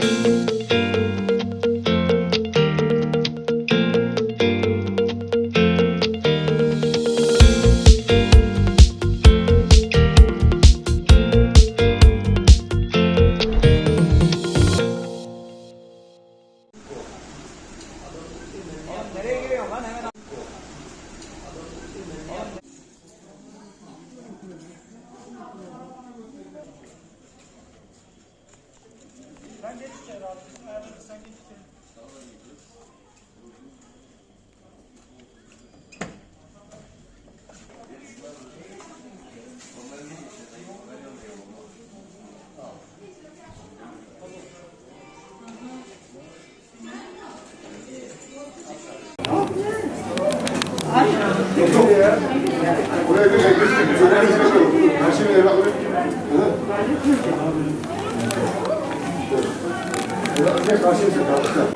Gracias. Ben geç içeri rahatlıyorum. Ayarlarız sen geç içeri. Buraya bir de gittik. Her şeyi evrakları 그렇게 가시면 됩니다.